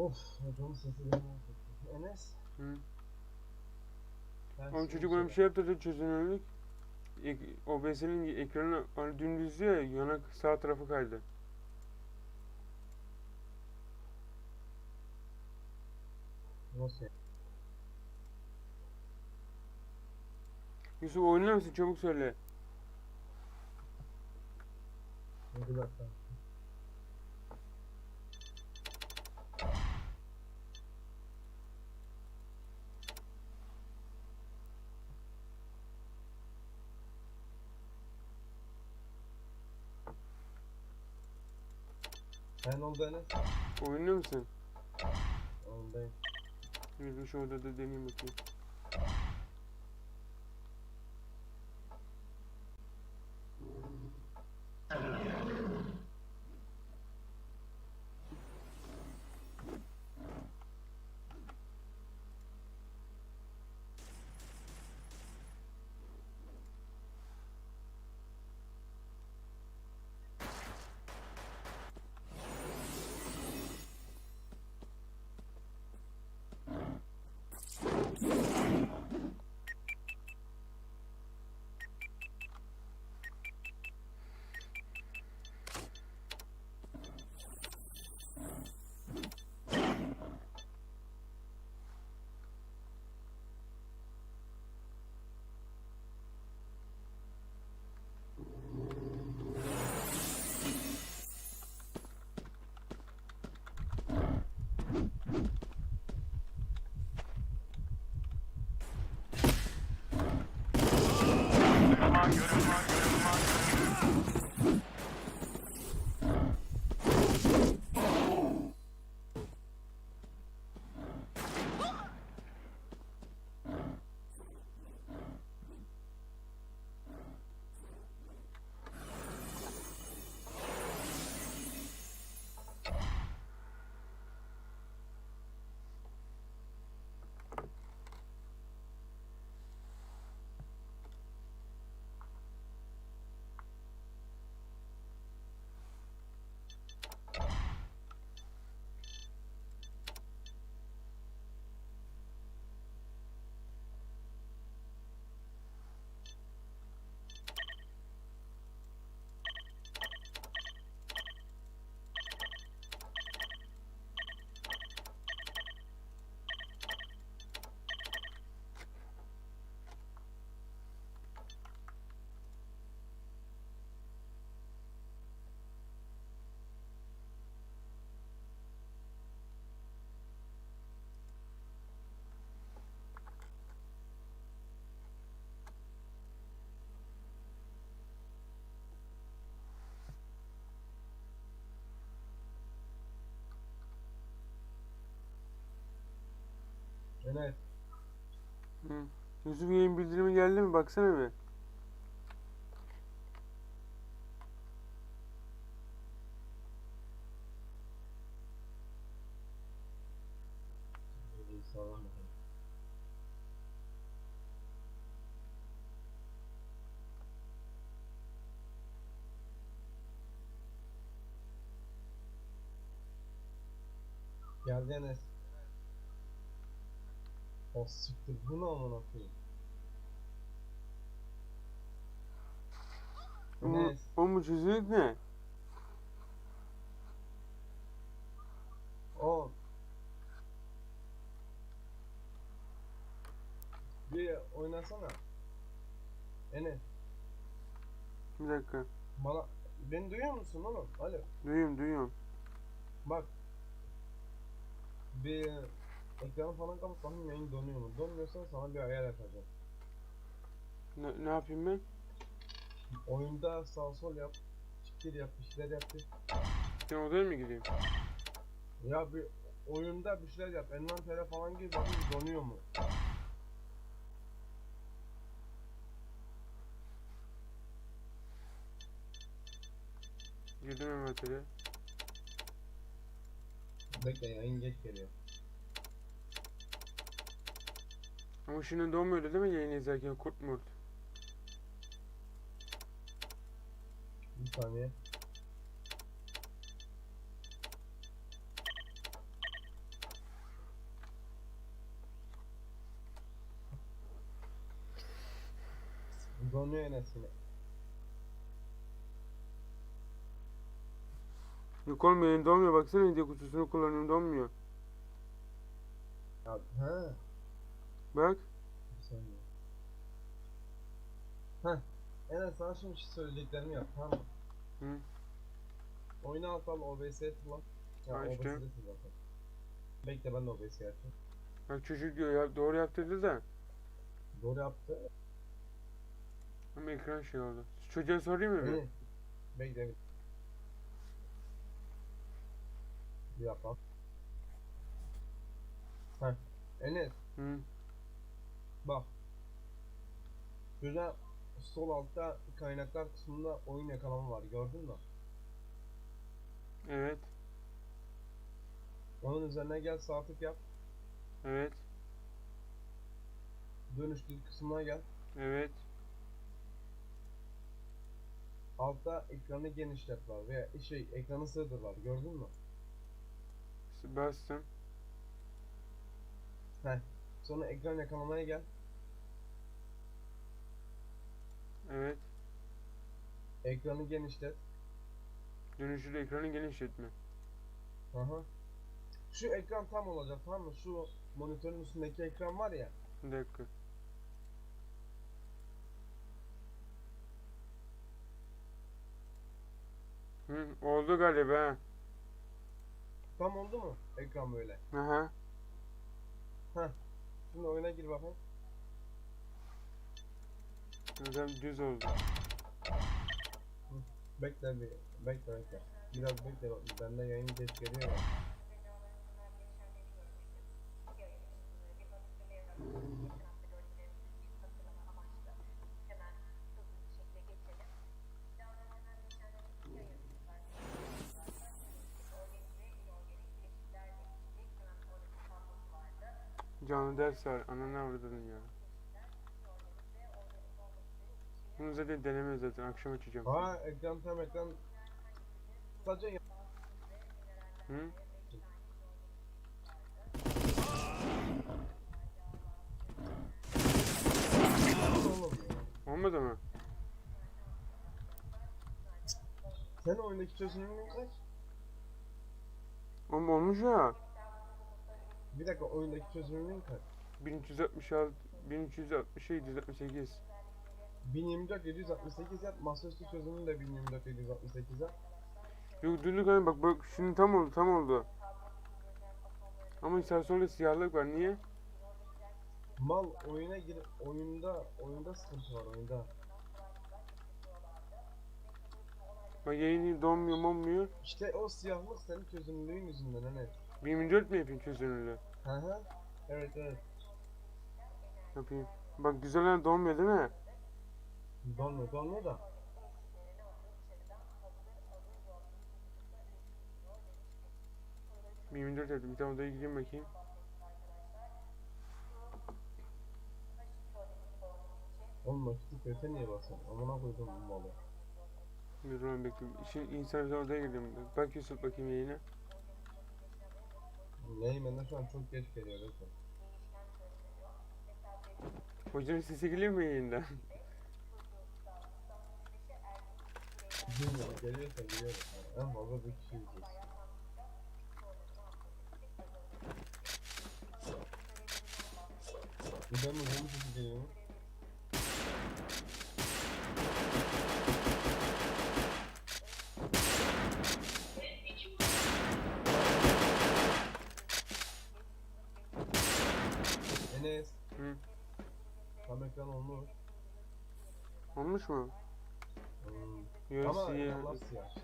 Of hocamın sesi beni mahvetti. Enes. Hı. ben sana çocuk bana bir şey yaptırdı çözünürlük. Ek- OBS'nin ekranı hani dümdüz ya yanak sağ tarafı kaydı. Nasıl? Yusuf oynar mısın çabuk söyle. Bir dakika. Sen oldu Enes. Oynuyor musun? Ondayım. Bir şu odada deneyeyim bakayım. Enes. Hı. Yusuf yayın bildirimi geldi mi? Baksana bir. Geldi Enes. O siktir bu ne amına koyayım? Oğlum, Enes. oğlum bu çözünürlük ne? O. Bir oynasana. Enes Bir dakika. bana beni duyuyor musun oğlum? Alo. Duyuyorum duyuyorum. Bak. Bir ekranı falan kapat bakayım yayın donuyor mu? Donmuyorsa sana bir ayar yapacağım. Ne, ne yapayım ben? Oyunda sağ sol yap. Çıkır yap, bir şeyler yap. bir. Sen odaya mı gideyim? Ya bir oyunda bir şeyler yap. Envantere falan gir bakayım donuyor mu? Girdim envantere. Bekle yayın geç geliyor. Ama şimdi doğmuyordu değil mi yayını izlerken kurt mu? Bir saniye. Donuyor enesini. Yok oğlum yayın donmuyor baksana hediye kutusunu kullanıyorum donmuyor. Ya, he. Bak. Heh. Enes sana şimdi söyleyeceklerimi yap tamam mı? Hı. Oyunu alt al OBS'ye tıkla. Ya işte. Zaten. Bekle ben de OBS'ye açayım. Bak çocuk diyor ya doğru yaptırdı da. Doğru yaptı. Ama ekran şey oldu. Çocuğa sorayım mı? Hı. Bekle bir. Bir yapalım. Heh. Enes Hı. Bak. Şurada sol altta kaynaklar kısmında oyun yakalama var gördün mü? Evet. Onun üzerine gel sağ tık yap. Evet. Dönüştür kısmına gel. Evet. Altta ekranı genişlet var veya şey ekranı sığdır var gördün mü? Bastım. Sonra ekran yakalamaya gel. Evet. Ekranı genişlet. Dönüşlü ekranı genişletme. Aha. Şu ekran tam olacak tamam mı? Şu monitörün üstündeki ekran var ya. Bir dakika. Hı, oldu galiba. Tam oldu mu? Ekran böyle. ha. Aha. Şimdi oyuna gir bakayım. Adam düz oldu. Bekle bir. Bekle bekle. Biraz bekle. bak, Bende yayın geç geliyor ya. Canlı ders var. Ananı avradın ya. Bunu zaten deneme zaten. Akşam açacağım. Ha ekran tam ekran. Sadece Hı? Olmadı mı? Senin oyundaki çözünürlüğün kaç? Oğlum olmuş ya. Bir dakika oyundaki çözünürlüğün kaç? 1366 1360 768. 1024 768 yap. Masaüstü çözünürlüğü de 1024 768 yap. Yok dünlük hani bak bak şimdi tam oldu tam oldu. Ama solda siyahlık var niye? Mal oyuna gir oyunda oyunda sıkıntı var oyunda. Bak yayını donmuyor monmuyor. İşte o siyahlık senin çözünürlüğün yüzünden hani. 1024 mi yapayım çözünürlüğü? Hı hı. Evet evet. Yapayım. Bak güzel hani donmuyor değil mi? Donmuyor donmuyor da. Bir 24 yaptım. Bir tane odaya gideyim bakayım. Oğlum vakit kötü niye basın? Amına koydum bu malı. Bir zaman bekliyorum. Şimdi insan odaya girdim. Bak Yusuf bakayım yayına. De şu an çok geç geliyor lütfen. Hocanın sesi geliyor mu yayında? Bilmiyorum geliyorsa geliyor. Yani en fazla bir kişi izliyoruz. Ben mi bunu sesi geliyor mu? Enes, Hı. tam ekran olmuş. Olmuş mu? Hmm. Yok Ama siyah. siyah işte.